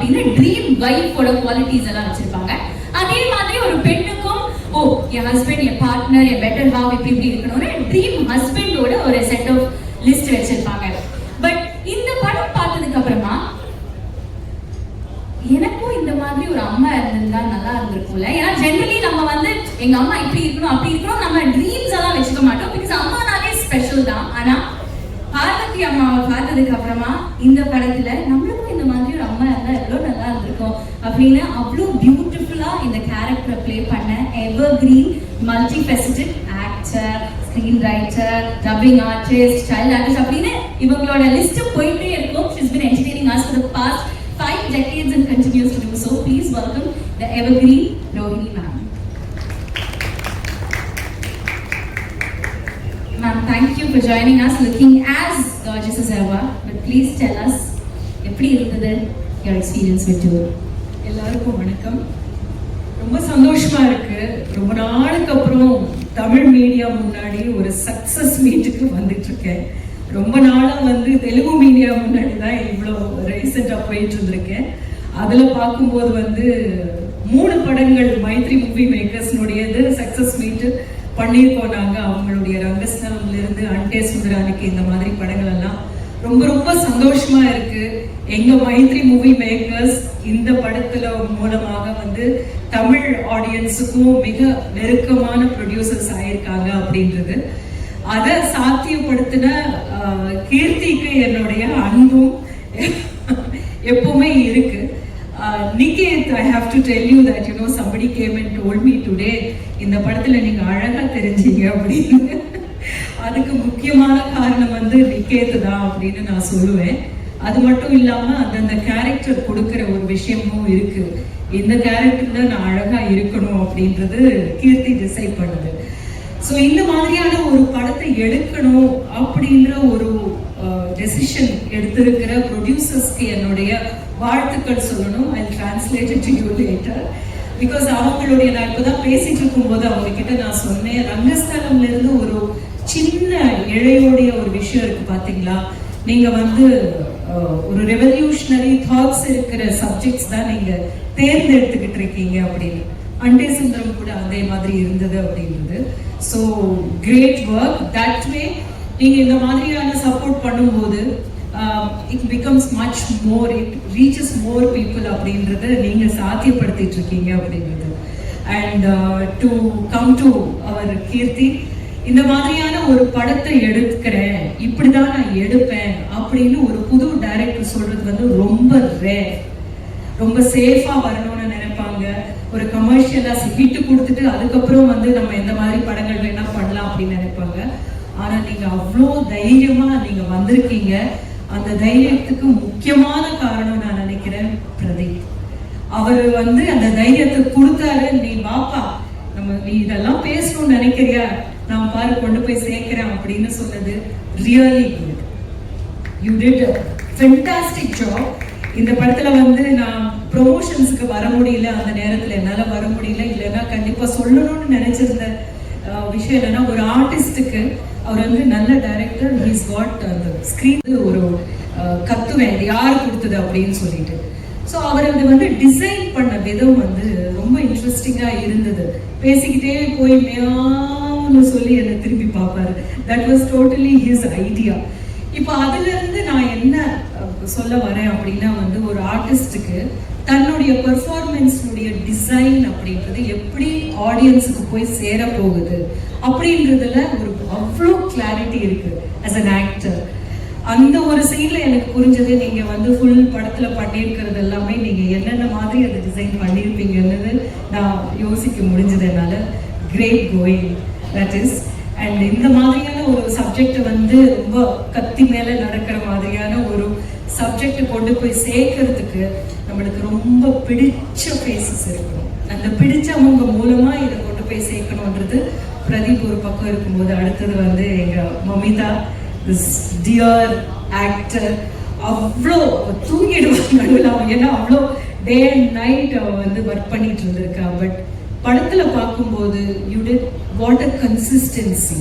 அப்படின்னு dream வைஃபோட qualities எல்லாம் வச்சிருப்பாங்க. அதே மாதிரி ஒரு பெண்ணுக்கும் ஓ என் ஹஸ்பண்ட் என் பார்ட்னர் என் பெட்டர் ஹாவ் இப்படி இப்படி இருக்கணும்னு ட்ரீம் ஹஸ்பண்டோட ஒரு செட் ஆஃப் லிஸ்ட் வச்சிருப்பாங்க. பட் இந்த படம் பார்த்ததுக்கு அப்புறமா எனக்கும் இந்த மாதிரி ஒரு அம்மா இருந்திருந்தா நல்லா இருந்திருக்கும்ல. ஏன்னா ஜென்ரலி நம்ம வந்து எங்க அம்மா இப்படி இருக்கணும் அப்படி இருக்கணும் நம்ம ட்ரீம்ஸ் எல்லாம் வச்சுக்க மாட்டோம். பிகாஸ் அம்மானாலே ஸ்பெஷல் தான். ஆனா பார்வதி அம்மாவை பார்த்ததுக்கு அப்புறமா இந்த படத்துல நம்மளுக்கு அப்படின்னு அவ்வளோ பியூட்டிஃபுல்லா இந்த கேரக்டரை ப்ளே பண்ண evergreen multi faceted actor screenwriter dubbing artist child artist அப்படின்னு இவங்களோட லிஸ்ட் போயிட்டே இருக்கும் she's been entertaining us for the past five decades and continues to do so. Please welcome the evergreen Rohini ma'am. Ma'am, thank you for joining us, looking as gorgeous as ever. But please tell us, எப்படி இருந்தது your experience with tour? எல்லாருக்கும் வணக்கம். ரொம்ப சந்தோஷமா இருக்கு. ரொம்ப நாளுக்கு அப்புறம் தமிழ் மீடியா முன்னாடி ஒரு சக்சஸ் மீட்டுக்கு வந்துட்டு இருக்கேன். ரொம்ப நாளா வந்து தெலுங்கு மீடியா முன்னாடி தான் இவ்வளோ ரீசெண்டா போயிட்டு இருந்திருக்கேன். அதுல பார்க்கும்போது வந்து மூணு படங்கள் மைத்ரி மூவி மேக்கர்ஸ்னுடையது சக்சஸ் மீட்டு பண்ணியிருக்கோம் நாங்கள் அவங்களுடைய ரங்கஸ்தலம்லேருந்து அண்டே சுந்தரானிக்கு இந்த மாதிரி படங்கள் எல்லாம். ரொம்ப ரொம்ப சந்தோஷமா இருக்கு. எங்க மைத்ரி மூவி மேக்கர்ஸ் இந்த படத்துல மூலமாக வந்து தமிழ் ஆடியன்ஸுக்கும் மிக நெருக்கமான ப்ரொடியூசர்ஸ் ஆயிருக்காங்க அப்படின்றது. அதை சாத்தியப்படுத்தின கீர்த்திக்கு என்னுடைய அன்பும் எப்பவுமே இருக்கு. Niketh I have to tell you that you know somebody came and told me today இந்த படத்துல நீங்க அழகா தெரிஞ்சீங்க அப்படின்னு. அதுக்கு முக்கியமான காரணம் வந்து நிகேத் தான் அப்படின்னு நான் சொல்லுவேன். அது மட்டும் இல்லாம அந்தந்த கேரக்டர் கொடுக்கிற ஒரு விஷயமும் இருக்கு. இந்த கேரக்டர்ல நான் அழகா இருக்கணும் அப்படின்றது கீர்த்தி டிசைட் பண்ணுது. ஸோ இந்த மாதிரியான ஒரு படத்தை எடுக்கணும் அப்படின்ற ஒரு டெசிஷன் எடுத்திருக்கிற ப்ரொடியூசர்ஸ்க்கு என்னுடைய வாழ்த்துக்கள் சொல்லணும். I translate to you later because அவங்களுடைய நான் இப்போதான் பேசிட்டு இருக்கும்போது அவங்க கிட்ட நான் சொன்னேன் ரங்கஸ்தலம்ல இருந்து ஒரு சின்ன இழையோடைய ஒரு விஷயம் இருக்கு பாத்தீங்களா? நீங்க வந்து ஒரு ரெவல்யூஷனரி தாட்ஸ் இருக்கிற சப்ஜெக்ட்ஸ் தான் நீங்க தேர்ந்தெடுத்துக்கிட்டு இருக்கீங்க அப்படின்னு. அண்டே சுந்தரம் கூட அதே மாதிரி இருந்தது அப்படின்றது. So great work that way நீங்க இந்த மாதிரியான சப்போர்ட் பண்ணும்போது it becomes much more it reaches more people அப்படின்றத நீங்க சாத்தியப்படுத்திட்டு இருக்கீங்க அப்படின்றது. And to come to our Keerthi இந்த மாதிரியான ஒரு படத்தை எடுக்கிறேன் இப்படிதான் நான் எடுப்பேன் அப்படின்னு ஒரு புது டைரக்டர் சொல்றது வந்து ரொம்ப ரேர் ரொம்ப சேஃபா வரணும்னு நினைப்பாங்க. ஒரு கமர்ஷியலா ஹிட் கொடுத்துட்டு அதுக்கப்புறம் வந்து நம்ம எந்த மாதிரி படங்கள் வேணா பண்ணலாம் அப்படின்னு நினைப்பாங்க. ஆனா நீங்க அவ்வளோ தைரியமா நீங்க வந்திருக்கீங்க. அந்த தைரியத்துக்கு முக்கியமான காரணம் நான் நினைக்கிறேன் பிரதீப். அவர் வந்து அந்த தைரியத்தை கொடுத்தாரு. நீ பாப்பா நம்ம நீ இதெல்லாம் பேசணும்னு நினைக்கிறியா? நான் பாரு கொண்டு போய் சேர்க்கிறேன் அப்படின்னு சொன்னது really good you did fantastic job இந்த படத்துல வந்து நான் ப்ரொமோஷன்ஸுக்கு வர முடியல அந்த நேரத்துல என்னால் வர முடியல. இல்லைன்னா கண்டிப்பா சொல்லணும்னு நினைச்சிருந்த விஷயம் என்னன்னா ஒரு ஆர்டிஸ்டுக்கு அவர் வந்து நல்ல டைரக்டர் ஹீஸ் வாட் அந்த ஸ்க்ரீன் ஒரு கத்துவேன் யார் கொடுத்தது அப்படின்னு சொல்லிட்டு. ஸோ அவர் அது வந்து டிசைன் பண்ண விதம் வந்து ரொம்ப இன்ட்ரெஸ்டிங்காக இருந்தது. பேசிக்கிட்டே போய் மேன்னு சொல்லி என்னை திரும்பி பார்ப்பாரு. That was totally his idea இப்போ அதுல இருந்து நான் என்ன சொல்ல வரேன் அப்படின்னா வந்து ஒரு ஆர்டிஸ்டுக்கு தன்னுடைய பெர்ஃபார்மன்ஸ்னுடைய டிசைன் அப்படின்றது எப்படி ஆடியன்ஸுக்கு போய் சேர போகுது அப்படின்றதுல ஒரு அவ்வளோ கிளாரிட்டி இருக்கு அஸ் அன் ஆக்டர் அந்த ஒரு சீன்ல எனக்கு புரிஞ்சது நீங்க வந்து ஃபுல் படத்துல பண்ணியிருக்கிறது எல்லாமே நீங்க என்னென்ன மாதிரி அதை டிசைன் பண்ணியிருப்பீங்கன்னு நான் யோசிக்க முடிஞ்சது. என்னால great going that is and இந்த மாதிரியான ஒரு சப்ஜெக்ட் வந்து ரொம்ப கத்தி மேல நடக்கிற மாதிரியான ஒரு சப்ஜெக்ட் கொண்டு போய் சேர்க்கறதுக்கு நம்மளுக்கு ரொம்ப பிடிச்ச ஃபேஸஸ் இருக்கணும். அந்த பிடிச்சவங்க மூலமா இதை கொண்டு போய் சேர்க்கணுன்றது பிரதீப் ஒரு பக்கம் இருக்கும்போது அடுத்தது வந்து எங்க மமிதா திஸ் டியர் ஆக்டர் அவ்வளோ தூங்கிடுவாங்க. நடுவில் அவங்க ஏன்னா அவ்வளோ டே அண்ட் நைட் அவன் வந்து ஒர்க் பண்ணிட்டு இருந்திருக்கா. பட் படத்துல பார்க்கும்போது you did what a consistency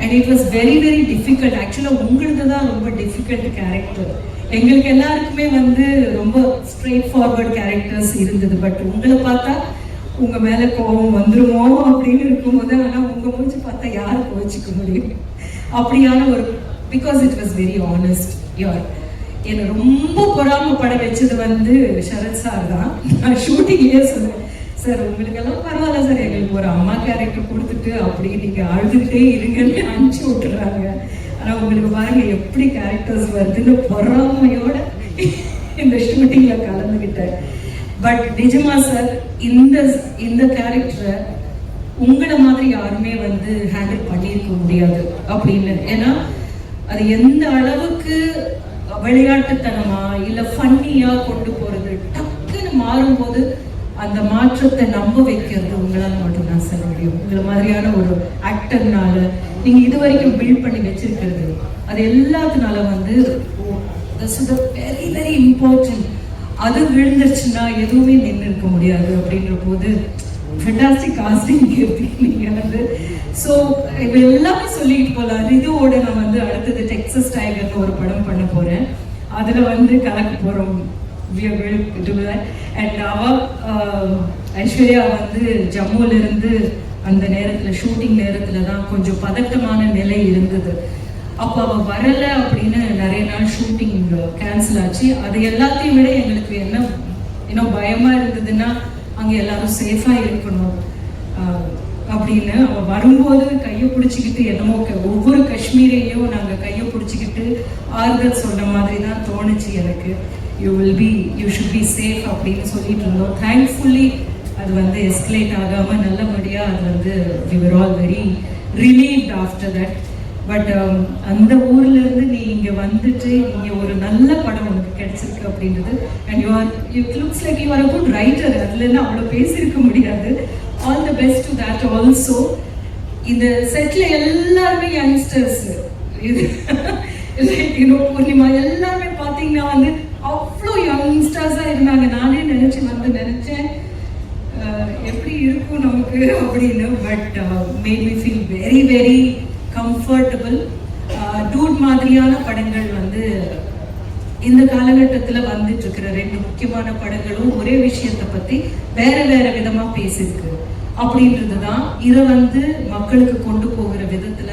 and it was very very difficult ஆக்சுவலாக உங்களுக்கு தான் ரொம்ப டிஃபிகல்ட் கேரக்டர் எங்களுக்கு எல்லாருக்குமே வந்து ரொம்ப ஸ்ட்ரெயிட் ஃபார்வர்ட் கேரக்டர்ஸ் இருந்தது. பட் உங்களை பார்த்தா உங்க மேல கோபம் வந்துருமோ அப்படின்னு இருக்கும்போது ஆனால் உங்க மூச்சு பார்த்தா யார் கோச்சிக்க முடியும்? அப்படியான ஒரு because it was very honest your என்னை ரொம்ப பொறாமப்பட வச்சது வந்து சரத் சார் தான். நான் ஷூட்டிங்லேயே சொன்னேன். சார் உங்களுக்கெல்லாம் பரவாயில்ல சார். எங்களுக்கு ஒரு அம்மா கேரக்டர் கொடுத்துட்டு அப்படியே நீங்க அழுதுகிட்டே இருங்கன்னு அனுப்பிச்சு விட்டுறாங்க. ஆனா உங்களுக்கு பாருங்க எப்படி கேரக்டர்ஸ் வருதுன்னு பொறாமையோட இந்த ஷூட்டிங்ல கலந்துக்கிட்டேன் பட் நிஜமா சார் இந்த இந்த கேரக்டரை உங்களை மாதிரி யாருமே வந்து ஹேண்டில் பண்ணியிருக்க முடியாது அப்படின்னு. ஏன்னா அது எந்த அளவுக்கு விளையாட்டுத்தனமா இல்ல ஃபன்னியா கொண்டு போறது டக்குன்னு மாறும்போது அந்த மாற்றத்தை நம்ப வைக்கிறது உங்களால மட்டும்தான் சொல்ல முடியும். உங்களை மாதிரியான ஒரு ஆக்டர்னால நீங்க இது வரைக்கும் பில்ட் பண்ணி வச்சிருக்கிறது அது எல்லாத்தினால வந்து வெரி வெரி இம்பார்ட்டன்ட் அது விழுந்துருச்சுன்னா எதுவுமே நின்று இருக்க முடியாது அப்படின்ற போது ஃபெண்டாஸ்டிக் காஸ்டிங் கீர்த்தி நீங்க வந்து ஸோ இப்போ எல்லாமே சொல்லிட்டு போகலாம் ரிதுவோட நான் வந்து அடுத்தது டெக்ஸஸ் டைகர்னு ஒரு படம் பண்ண போறேன். அதுல வந்து கலக்க போறோம். அண்ட் அவ ஆஹ், ஐஸ்வர்யா வந்து ஜம்முல இருந்து அந்த நேரத்தில் ஷூட்டிங் நேரத்துல தான் கொஞ்சம் பதட்டமான நிலை இருந்தது. அப்போ அவ வரலை அப்படின்னு நிறைய நாள் ஷூட்டிங் கேன்சல் ஆச்சு. அது எல்லாத்தையும் விட எங்களுக்கு என்ன இன்னும் பயமா இருந்ததுன்னா அங்கே எல்லாரும் சேஃபாக இருக்கணும். ஆஹ் அப்படின்னு அவ வரும்போது கையை பிடிச்சிக்கிட்டு என்னமோ க- ஒவ்வொரு காஷ்மீரையும் நாங்க கையை பிடிச்சிக்கிட்டு ஆறுதல் சொன்ன மாதிரி தான் தோணுச்சு எனக்கு. You will be you should be safe அப்படின்னு சொல்லிட்டு இருந்தோம் தேங்க்ஃபுல்லி அது வந்து எஸ்கலேட் ஆகாம நல்லபடியா அது வந்து we were all very relieved after that but அந்த ஊர்ல இருந்து நீ இங்க வந்துட்டு இங்க ஒரு நல்ல படம் உனக்கு கிடைச்சிருக்கு அப்படின்றது. And you are you looks like you are a good writer அதுலேருந்து அவ்வளோ அவ்வளவு பேசியிருக்க முடியாது. All the best to that also இந்த செட்ல எல்லாருமே யங்ஸ்டர்ஸ் இது லைக் யூனோ பூர்ணிமா எல்லாருமே பார்த்தீங்கன்னா வந்து அவங்க யங்ஸ்டர்ஸா இருந்தாங்க. நானே நினைச்சு வந்து நினைச்சேன் எப்படி இருக்கும் நமக்கு அப்படின்னு. But made me feel very very comfortable dude மாதிரியான படங்கள் வந்து இந்த காலகட்டத்துல வந்துட்டு இருக்கிற ரெண்டு முக்கியமான படங்களும் ஒரே விஷயத்தை பத்தி வேற வேற விதமா பேசிருக்கு அப்படின்றது தான் இதை வந்து மக்களுக்கு கொண்டு போகிற விதத்துல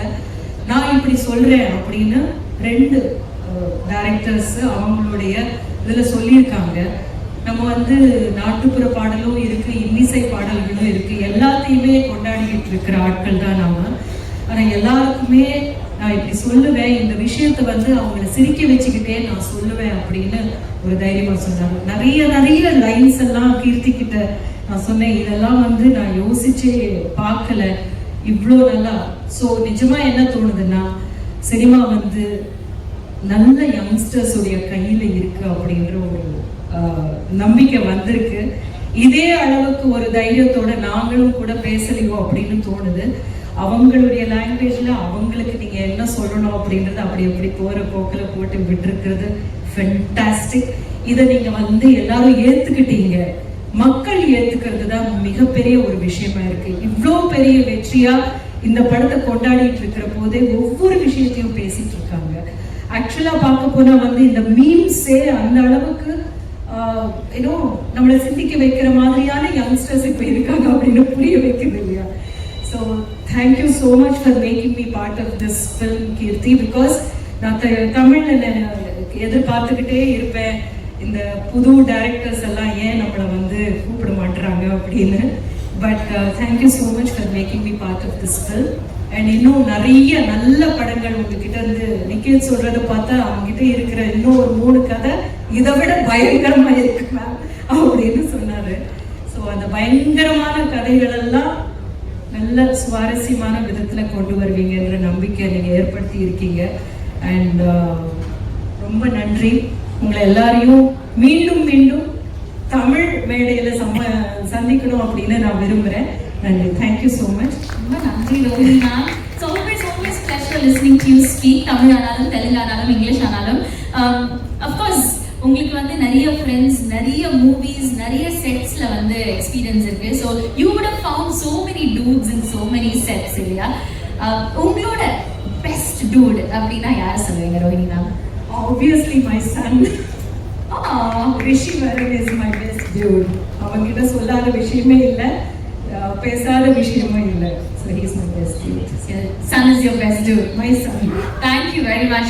நான் இப்படி சொல்றேன் அப்படின்னு ரெண்டு டைரக்டர்ஸ் அவங்களுடைய இதுல சொல்லியிருக்காங்க. நம்ம வந்து நாட்டுப்புற பாடலும் இருக்கு இன்னிசை பாடல்களும் இருக்கு. எல்லாத்தையுமே கொண்டாடிக்கிட்டு இருக்கிற ஆட்கள் தான் நாம ஆனா எல்லாருக்குமே நான் இப்படி சொல்லுவேன் இந்த விஷயத்தை வந்து அவங்கள சிரிக்க வச்சுக்கிட்டே நான் சொல்லுவேன் அப்படின்னு ஒரு தைரியமா சொன்னாங்க. நிறைய நிறைய லைன்ஸ் எல்லாம் கீர்த்திக்கிட்ட நான் சொன்னேன். இதெல்லாம் வந்து நான் யோசிச்சே பார்க்கல. இவ்வளோ நல்லா. ஸோ நிஜமா என்ன தோணுதுன்னா சினிமா வந்து நல்ல யங்ஸ்டர்ஸ் உடைய கையில இருக்கு அப்படின்ற ஒரு நம்பிக்கை வந்திருக்கு. இதே அளவுக்கு ஒரு தைரியத்தோட நாங்களும் கூட பேசலையோ அப்படின்னு தோணுது. அவங்களுடைய லாங்குவேஜ்ல அவங்களுக்கு நீங்க என்ன சொல்லணும் அப்படின்றது அப்படி எப்படி போற போக்குல போட்டு விட்டுருக்கிறது? ஃபென்டாஸ்டிக் இதை நீங்க வந்து எல்லாரும் ஏத்துக்கிட்டீங்க. மக்கள் ஏத்துக்கிறது தான் மிகப்பெரிய ஒரு விஷயமா இருக்கு. இவ்வளோ பெரிய வெற்றியா இந்த படத்தை கொண்டாடிட்டு இருக்கிற போதே ஒவ்வொரு விஷயத்தையும் பேசிட்டு இருக்காங்க. ஆக்சுவலா பார்க்க போனால் வந்து இந்த மீம்ஸே அந்த அளவுக்கு ஏன்னோ நம்மளை சிந்திக்க வைக்கிற மாதிரியான யங்ஸ்டர்ஸ் இப்போ இருக்காங்க அப்படின்னு புரிய வைக்கிறது இல்லையா? So thank you so much for making me part of this film Keerthi because நான் த- தமிழ்ல எதிர்பார்த்துக்கிட்டே இருப்பேன். இந்த புது டைரக்டர்ஸ் எல்லாம் ஏன் நம்மளை வந்து கூப்பிட மாட்டுறாங்க அப்படின்னு. But thank you so much for making me part of this film and இன்னும் நிறைய நல்ல படங்கள் உங்ககிட்ட இருந்து நிக்கேல் சொல்றத பார்த்தா அவங்ககிட்ட இருக்கிற இன்னும் ஒரு மூணு கதை இதை விட பயங்கரமா இருக்கு மேம் அப்படின்னு சொன்னாரு. ஸோ அந்த பயங்கரமான கதைகள் எல்லாம் நல்ல சுவாரஸ்யமான விதத்துல கொண்டு வருவீங்கன்ற நம்பிக்கை நீங்க ஏற்படுத்தி இருக்கீங்க. அண்ட் uh, ரொம்ப நன்றி. உங்களை எல்லாரையும் மீண்டும் மீண்டும் தமிழ் மேடையில சம்ம சந்திக்கணும் அப்படின்னு நான் விரும்புறேன். நன்றி தேங்க்யூ ஸோ மச் ரொம்ப நன்றி Rohini ma'am so always always pleasure listening to you speak Tamil ஆனாலும் தெலுங்கு ஆனாலும். இங்கிலீஷ் ஆனாலும் அஃப்கோர்ஸ் உங்களுக்கு வந்து நிறைய ஃப்ரெண்ட்ஸ் நிறைய மூவிஸ் நிறைய செட்ஸ்ல வந்து எக்ஸ்பீரியன்ஸ் இருக்கு. So you would have found so many dudes in so many sets இல்லையா? Uh, உங்களோட பெஸ்ட் டூட் அப்படின்னா யாரை சொல்லுவீங்க Rohini ma'am obviously my son Rishi Varan is my best Dude அவங்கிட்ட சொல்லாத விஷயமே இல்லை. பேசாத விஷயமும் இல்லை. So he's my best is your best dude. My son you very much.